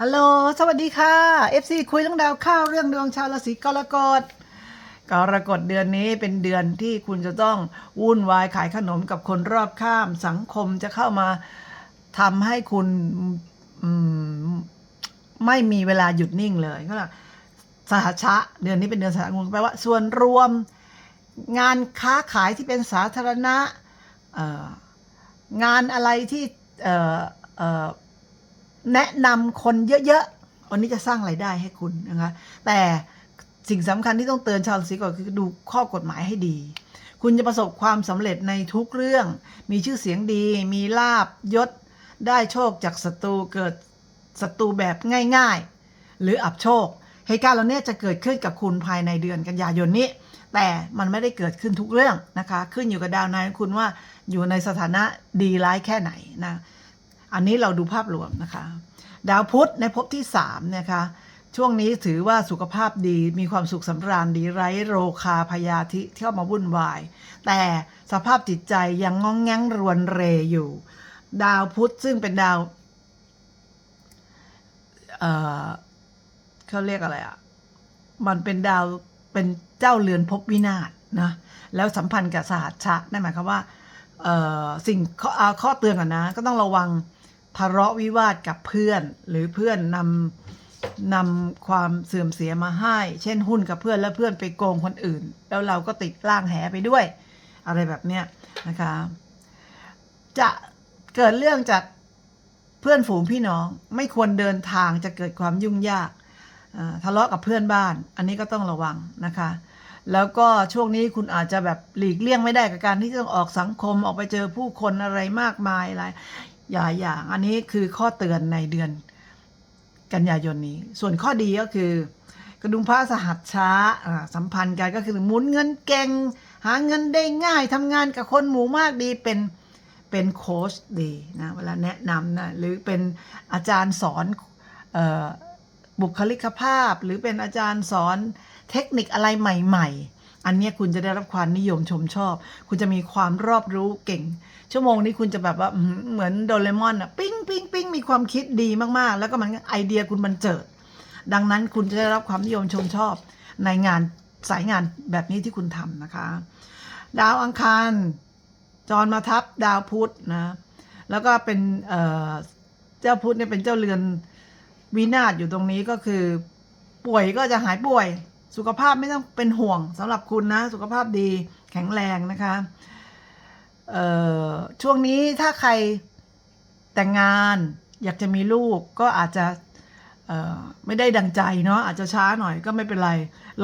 ฮัลโหล สวัสดีค่ะ FC คุยเรื่องดาวข้าวเรื่องดวงชาวราศีกรกฎ กรกฎเดือนนี้เป็นเดือนที่คุณจะต้องวุ่นวายขายขนมกับคนรอบข้ามสังคมจะเข้ามาทำให้คุณมไม่มีเวลาหยุดนิ่งเลยก็เลยสหชะ เดือนนี้เป็นเดือนสหงูแปลว่า ส่วนรวมงานค้าขายที่เป็นสาธารณะงานอะไรที่ แนะนำคนเยอะๆวันนี้จะสร้างไรายได้ให้คุณนะคะ แต่สิ่งสำคัญที่ต้องเตือนชาวราศีก่อนคือดูข้อกฎหมายให้ดี คุณจะประสบความสำเร็จในทุกเรื่อง มีชื่อเสียงดี มีลาบยศ ได้โชคจากศัตรูเกิดศัตรูแบบง่ายๆ หรืออับโชคเหตุการณ์เหล่านี้จะเกิดขึ้นกับคุณภายในเดือนกันยายนนี้ แต่มันไม่ได้เกิดขึ้นทุกเรื่องนะคะ ขึ้นอยู่กับดาวนายของคุณว่าอยู่ในสถานะดีร้ายแค่ไหนนะ อันนี้เราดูภาพรวมนะคะ ดาวพุธในภพที่3นะคะช่วงนี้ถือว่าสุขภาพดีมีความสุขสำราญดีไร้โรคาพยาธิที่เข้ามาวุ่นวาย แต่สภาพจิตใจยังงองแงงรวนเรอยู่ ดาวพุธซึ่งเป็นดาวเอ่อเขาเรียกอะไรอะ่ะ มันเป็นดาวเป็นเจ้าเรือนภพวินาศนะแล้วสัมพันธ์กับสหัชชะนั่นหมายความว่าเอ่อสิ่งข้อข้อเตือนก่อนนะ ก็ต้องระวัง ทะเลาะวิวาทกับเพื่อน หรือเพื่อนนำนำความเสื่อมเสียมาให้ เช่นหุ้นกับเพื่อนแล้วเพื่อนไปโกงคนอื่น แล้วเราก็ติดล่างแหไปด้วย อะไรแบบเนี้ยนะคะ จะเกิดเรื่องจากเพื่อนฝูงพี่น้องไม่ควรเดินทางจะเกิดความยุ่งยากทะเลาะกับเพื่อนบ้าน อันนี้ก็ต้องระวังนะคะ แล้วก็ช่วงนี้คุณอาจจะแบบหลีกเลี่ยงไม่ได้กับการที่ต้องออกสังคมออกไปเจอผู้คนอะไรมากมายอะไร อย่าอย่าง อันนี้คือข้อเตือนในเดือนกันยายนนี้ ส่วนข้อดีก็คือ กระดุมพระสหัสช้าสัมพันธ์กันก็คือหมุนเงินเก่ง หาเงินได้ง่ายทำงานกับคนหมู่มากดีเป็นเป็นโค้ชดีนะเวลาแนะนำนะหรือเป็นอาจารย์สอนออบุคลิกภาพ หรือเป็นอาจารย์สอนเทคนิคอะไรใหม่ ๆ อันนี้คุณจะได้รับความนิยมชมชอบ คุณจะมีความรอบรู้เก่ง ชั่วโมงนี้คุณจะแบบว่าเหมือนโดเรมอนอะปิ้งปิ้งปิ้งมีความคิดดีมากๆ แล้วก็มันไอเดียคุณมันเจิด ดังนั้นคุณจะได้รับความนิยมชมชอบ ในงานสายงานแบบนี้ที่คุณทำนะคะ ดาวอังคารจรมาทับดาวพุธนะ แล้วก็เป็นเเจ้าพุธเนี่ยเป็นเจ้าเรือนวินาศอยู่ตรงนี้ก็คือ ป่วยก็จะหายป่วย สุขภาพไม่ต้องเป็นห่วงสำหรับคุณนะ สุขภาพดีแข็งแรงนะคะเอ่อช่วงนี้ถ้าใครแต่งงานอยากจะมีลูกก็อาจจะไม่ได้ดังใจเนาะอาจจะช้าหน่อยก็ไม่เป็นไร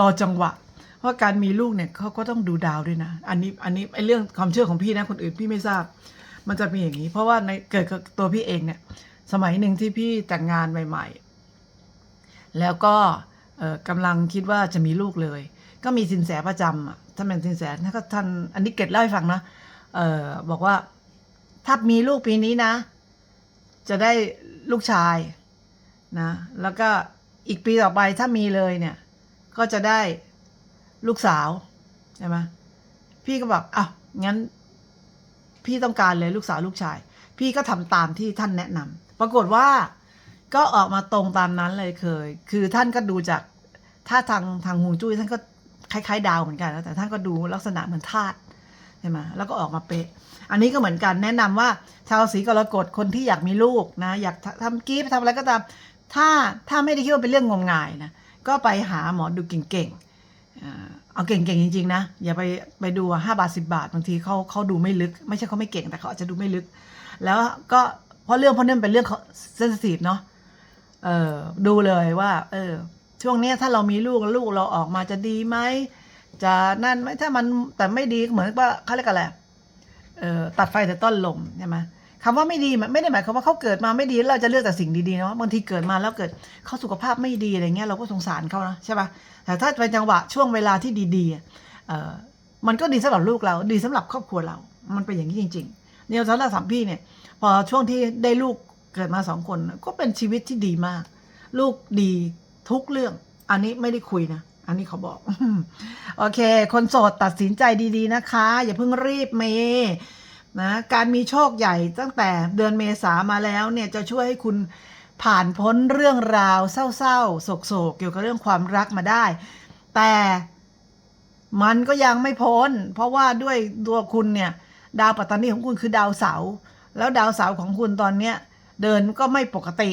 รอจังหวะ เพราะการมีลูกเนี่ยเขาก็ต้องดูดาวด้วยนะ อันนี้อันนี้ไอ้เรื่องความเชื่อของพี่นะคนอื่นพี่ไม่ทราบ มันจะมีอย่างนี้ เพราะว่าในเกิดกับตัวพี่เองเนี่ย สมัยหนึ่งที่พี่แต่งงานใหม่ ๆ แล้วก็เกำลังคิดว่าจะมีลูกเลย ก็มีสินแสประจำท่านเป็นสินแสท่านก็ท่านอันนี้เกร็ดเล่าให้ฟังนะเออบอกว่าถ้ามีลูกปีนี้นะ จะได้ลูกชายนะ แล้วก็อีกปีต่อไปถ้ามีเลยเนี่ย ก็จะได้ลูกสาวใช่ไหมพี่ก็บอกอ้าวงั้น พี่ต้องการเลยลูกสาวลูกชาย พี่ก็ทำตามที่ท่านแนะนำปรากฏว่า ก็ออกมาตรงตามนั้นเลยเคย คือท่านก็ดูจากถ้าทางทางฮวงจุ้ยท่านก็คล้ายๆ ดาวเหมือนกันนะแต่ท่านก็ดูลักษณะเหมือนธาตุใช่ไหมแล้วก็ออกมาเป๊ะ อันนี้ก็เหมือนกันแนะนำว่าชาวราศีกรกฎคนที่อยากมีลูกนะ อยากทำกีฟทำอะไรก็ตาม ถ้าถ้าไม่ได้คิดว่าเป็นเรื่องงมงายนะ ก็ไปหาหมอดูเก่งๆ เอาเก่งๆจริงๆนะ อย่าไปไปดูห้าบาทสิบาทบางทีเขาเขาดูไม่ลึก ไม่ใช่เขาไม่เก่งแต่เขาอาจจะดูไม่ลึก แล้วก็เพราะเรื่องเพราะเนั่นเป็นเรื่องเซนซิทีฟเนาะ เออดูเลยว่า เออ ช่วงนี้ถ้าเรามีลูกลูกเราออกมาจะดีไหมจะนั่นไหมถ้ามันแต่ไม่ดีเหมือนว่าเขาเรียกอะไรเออตัดไฟแต่ต้นลมใช่ไหมคำว่าไม่ดีมันไม่ได้หมายความว่าเขาเกิดมาไม่ดีเราจะเลือกแต่สิ่งดีๆเนาะบางทีเกิดมาแล้วเกิดเขาสุขภาพไม่ดีอะไรเงี้ยเราก็สงสารเขานะใช่ปะแต่ถ้าเป็นจังหวะช่วงเวลาที่ดีๆเออมันก็ดีสำหรับลูกเรา ดีสำหรับครอบครัวเรา มันเป็นอย่างนี้จริง ๆ เนี่ยสำหรับสามพี่เนี่ย พอช่วงที่ได้ลูก เกิดมาสองคนก็เป็นชีวิตที่ดีมาก ลูกดีทุกเรื่อง อันนี้ไม่ได้คุยนะ อันนี้เขาบอก โอเค คนโสดตัดสินใจดีๆนะคะ อย่าเพิ่งรีบเมย์นะการมีโชคใหญ่ตั้งแต่เดือนเมษามาแล้วเนี่ยจะช่วยให้คุณผ่านพ้นเรื่องราวเศร้าๆโศกๆเกี่ยวกับเรื่องความรักมาได้ แต่มันก็ยังไม่พ้น เพราะว่าด้วยตัวคุณเนี่ย ดาวปัตตานีของคุณคือดาวเสาร์แล้วดาวเสาร์ของคุณตอนเนี้ย เดินก็ไม่ปกติ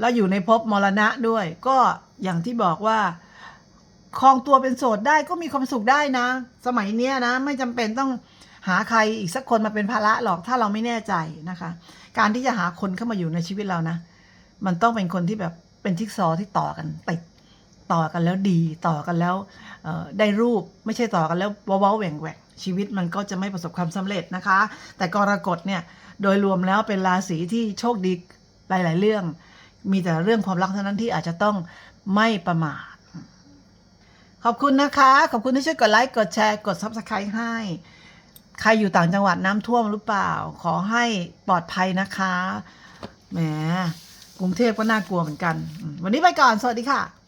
แล้วอยู่ในภพมรณะด้วย ก็อย่างที่บอกว่าครองตัวเป็นโสดได้ก็มีความสุขได้นะ สมัยเนี้ยนะ ไม่จำเป็นต้องหาใครอีกสักคนมาเป็นภาระหรอกถ้าเราไม่แน่ใจนะคะ การที่จะหาคนเข้ามาอยู่ในชีวิตเรานะ มันต้องเป็นคนที่แบบเป็นจิ๊กซอที่ต่อกันติดต่อกันแล้วดีต่อกันแล้วได้รูปไม่ใช่ต่อกันแล้วว้าๆแหว่งแหว่ง ชีวิตมันก็จะไม่ประสบความสำเร็จนะคะ แต่กรกฎเนี่ยโดยรวมแล้วเป็นราศีที่โชคดีหลาย ๆ เรื่อง มีแต่เรื่องความรักเท่านั้นที่อาจจะต้องไม่ประมาทขอบคุณนะคะ ขอบคุณที่ช่วยกดไลค์กดแชร์กด Subscribe ให้ ใครอยู่ต่างจังหวัดน้ำท่วมหรือเปล่า ขอให้ปลอดภัยนะคะแหมกรุงเทพก็น่ากลัวเหมือนกัน วันนี้ไปก่อน สวัสดีค่ะ